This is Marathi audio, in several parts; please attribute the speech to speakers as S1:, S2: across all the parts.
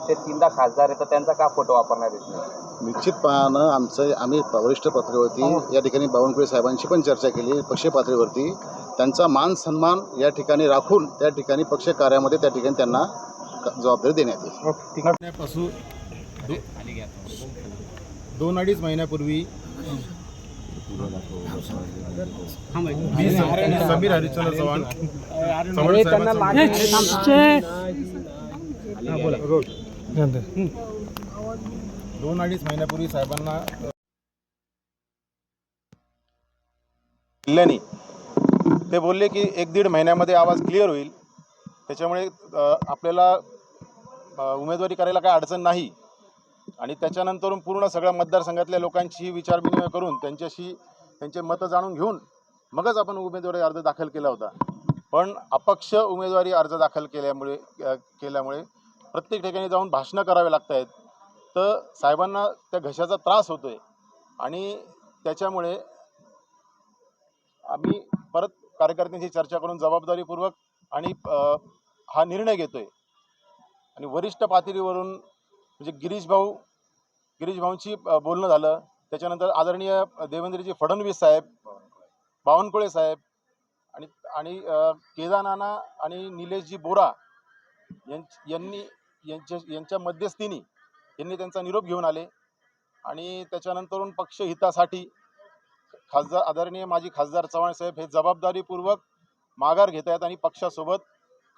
S1: ते तीनदा खासदार आहे तर त्यांचा का फोटो वापरण्यात येत नाही
S2: निश्चितपणानं आमचं आम्ही वरिष्ठ पातळीवरती या ठिकाणी बावनकुळे साहेबांशी पण चर्चा केली पक्ष पातळीवरती त्यांचा मान सन्मान या ठिकाणी राखून त्या ठिकाणी पक्ष कार्यामध्ये त्या ठिकाणी त्यांना जबाबदारी देण्यात येईल.
S3: दोन अडीच महिन्यापूर्वी समीर चव्हाण. हा. दोन अडीच महिन्यापूर्वी साहेबांना दिल्याने ते बोलले की एक दीड महिन्यामध्ये आवाज क्लिअर होईल. त्याच्यामुळे आपल्याला उमेदवारी करायला काय अडचण नाही. आणि त्याच्यानंतरून पूर्ण सगळ्या मतदारसंघातल्या लोकांशी विचारविनिमय करून त्यांच्याशी त्यांचे मतं जाणून घेऊन मगच आपण उमेदवारी अर्ज दाखल केला होता. पण अपक्ष उमेदवारी अर्ज दाखल केल्यामुळे केल्यामुळे प्रत्येक ठिकाणी जाऊन भाषणं करावे लागत आहेत. तर साहेबांना त्या घशाचा त्रास होतो आहे आणि त्याच्यामुळे आम्ही परत कार्यकर्त्यांशी चर्चा करून जबाबदारीपूर्वक आणि हा निर्णय घेतोय. आणि वरिष्ठ पातळीवरून म्हणजे गिरीश भाऊ गिरीश बोलणं झालं. त्याच्यानंतर आदरणीय देवेंद्रजी फडणवीस साहेब बावनकुळे साहेब आणि आणि केदारनाना आणि निलेशजी बोरा यांनी यांच्या यांच्या मध्यस्थीनी यांनी त्यांचा निरोप घेऊन आले. आणि त्याच्यानंतरून पक्ष हितासाठी खासदार आदरणीय माजी खासदार चव्हाण साहेब हे जबाबदारीपूर्वक माघार घेत आहेत आणि पक्षासोबत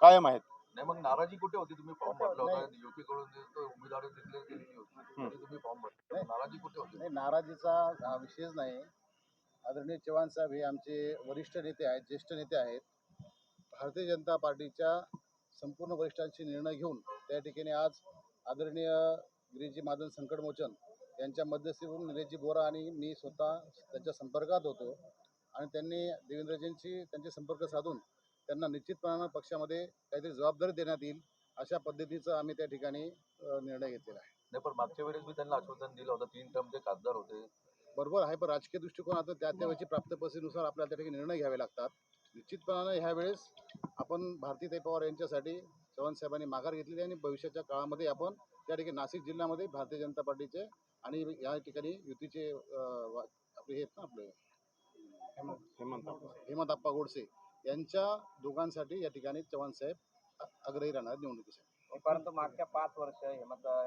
S3: कायम आहेत.
S4: नाही मग नाराजी कुठे होती? तुम्ही फॉर्म भरला होता? युतीकडून उमेदवारी होती तरी तुम्ही फॉर्म भरला. नाराजी कुठे होती?
S2: नाही नाराजीचा हा विषयच नाही. आदरणीय चव्हाण साहेब हे आमचे वरिष्ठ नेते आहेत ज्येष्ठ नेते आहेत. भारतीय जनता पार्टीच्या संपूर्ण वरिष्ठांशी निर्णय घेऊन त्या ठिकाणी आज आदरणीय गिरीजी महाजन संकटमोचन यांच्या मध्यस्थीवरून निलेशजी बोरा आणि मी स्वतः त्यांच्या संपर्कात होतो. आणि त्यांनी देवेंद्रजींशी त्यांचे संपर्क साधून त्यांना निश्चितपणानं पक्षामध्ये काहीतरी जबाबदारी देण्यात येईल अशा पद्धतीचा आम्ही त्या ठिकाणी निर्णय घेतलेला आहे.
S4: नाही पण मागच्या वेळेस मी त्यांना आश्वासन दिलं होतं तीन टर्म ते खासदार होते.
S2: बरोबर आहे पण राजकीय दृष्टिकोन आता त्या त्या वेळची प्राप्त परिस्थितीनुसार आपल्याला त्या ठिकाणी निर्णय घ्यावे लागतात. निश्चितपणानं ह्या वेळेस आपण भारतीताई पवार यांच्यासाठी चव्हाण साहेबांनी माघार घेतलेली आणि भविष्याच्या काळामध्ये आपण त्या ठिकाणी नाशिक जिल्ह्यामध्ये भारतीय जनता पार्टीचे आणि या ठिकाणी युतीचे आपले हे आहेत ना आपले हेमंत आप्पा गोडसे. यांच्या दोघांसाठी या ठिकाणी चव्हाण साहेब अग्रही राहणार निवडणुकीसाठी.
S1: परंतु मागच्या पाच वर्ष हेमंत